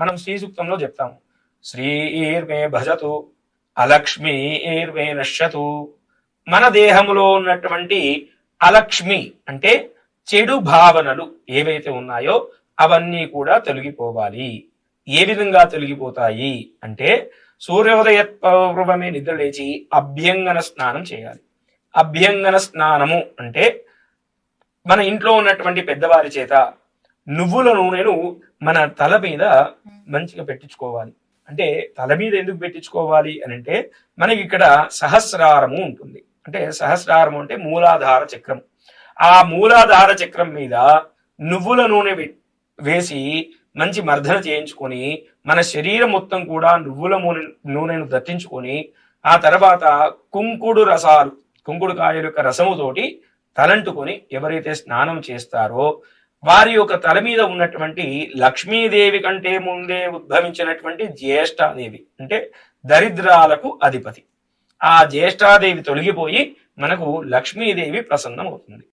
మనం శ్రీ సూక్తంలో చెప్తాము. శ్రీర్మే భజతు అలక్ష్మి ఏర్మే నశ్యతు. మన దేహంలో ఉన్నటువంటి అలక్ష్మి అంటే చెడు భావనలు ఏవైతే ఉన్నాయో అవన్నీ కూడా తొలగిపోవాలి. ఏ విధంగా తొలగిపోతాయి అంటే సూర్యోదయ పూర్వమే నిద్ర లేచి అభ్యంగన స్నానం చేయాలి. అభ్యంగన స్నానము అంటే మన ఇంట్లో ఉన్నటువంటి పెద్దవారి చేత నువ్వుల నూనెను మన తల మీద మంచిగా పెట్టించుకోవాలి. అంటే తల మీద ఎందుకు పెట్టించుకోవాలి అని అంటే మనకి ఇక్కడ సహస్రారము ఉంటుంది. అంటే సహస్రారము అంటే మూలాధార చక్రం. ఆ మూలాధార చక్రం మీద నువ్వుల నూనె వే- వేసి మంచి మర్దన చేయించుకొని మన శరీరం మొత్తం కూడా నువ్వుల నూనె నూనెను దట్టించుకొని ఆ తర్వాత కుంకుడు రసాలు కుంకుడు కాయల యొక్క రసముతోటి తలంటుకొని ఎవరైతే స్నానం చేస్తారో వారి యొక్క తల మీద ఉన్నటువంటి లక్ష్మీదేవి కంటే ముందే ఉద్భవించినటువంటి జ్యేష్ఠాదేవి అంటే దరిద్రాలకు అధిపతి. ఆ జ్యేష్ఠాదేవి తొలగిపోయి మనకు లక్ష్మీదేవి ప్రసన్నమవుతుంది.